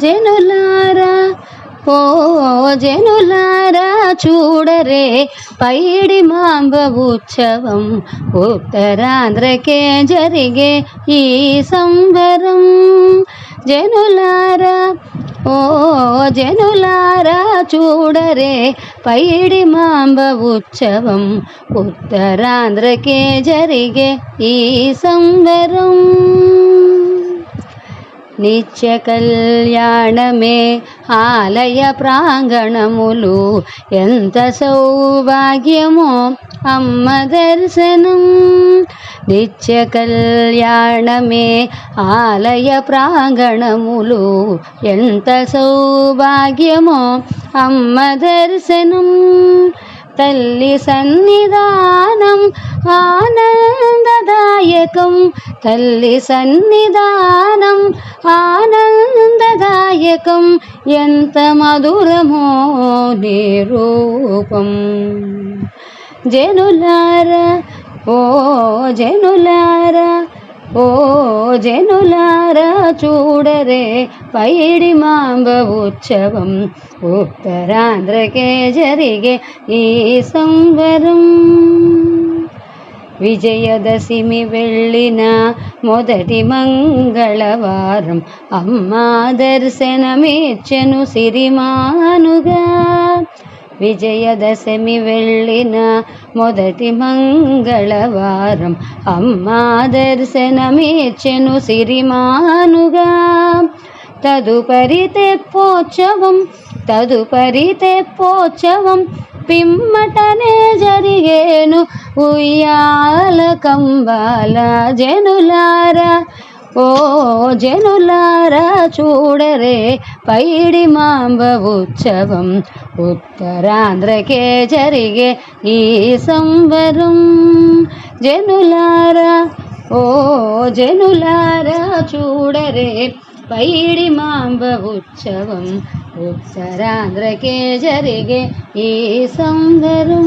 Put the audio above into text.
జనులారా ఓ జనులారా చూడరే పైడి మాంబ ఉత్సవం. ఉత్తరాంధ్రకే జరిగే ఈ సంబరం. జనులారా ఓ జనులారా చూడరే పైడి మాంబ ఉత్సవం. ఉత్తరాంధ్రకే జరిగే ఈ సంబరం. నిత్య కళ్యాణమే ఆలయ ప్రాంగణములు. ఎంత సౌభాగ్యమో అమ్మ దర్శనం. నిత్య కళ్యాణమే ఆలయ ప్రాంగణములు. ఎంత సౌభాగ్యమో అమ్మ దర్శనం. తల్లి సన్నిధానం ఆనందదాయకం. తల్లి సన్నిధానం ఆనందదాయకం. ఎంత మధురమో నీ రూపం. జనులారా ఓ జనులారా ఓ జనులారా చూడరే పైడి మాంబ ఉత్సవం. ఉత్తరాంధ్రకే జరిగే ఈ సంబరం విజయదశమి వెళ్ళిన మొదటి మంగళవారం అమ్మా దర్శనమిచ్చను సిరిమానుగా. విజయదశమి వెళ్ళిన మొదటి మంగళవారం అమ్మా దర్శనమిచ్చెను సిరిమానుగా. తదుపరి తెప్పోత్సవం తదుపరి తెప్పోత్సవం పిమ్మటనే జరిగేను ఉయ్యాల కంబాల జనులారా. ఓ జనులారా చూడరే పైడి మాంబ ఉత్సవం. ఉత్తరాంధ్రకే జరిగే ఈ సంబరం. జనులారా ఓ జనులారా చూడరే పైడి మాంబ ఉత్సవం. ఉత్తరాంధ్రకే జరిగే ఈ సంబరం.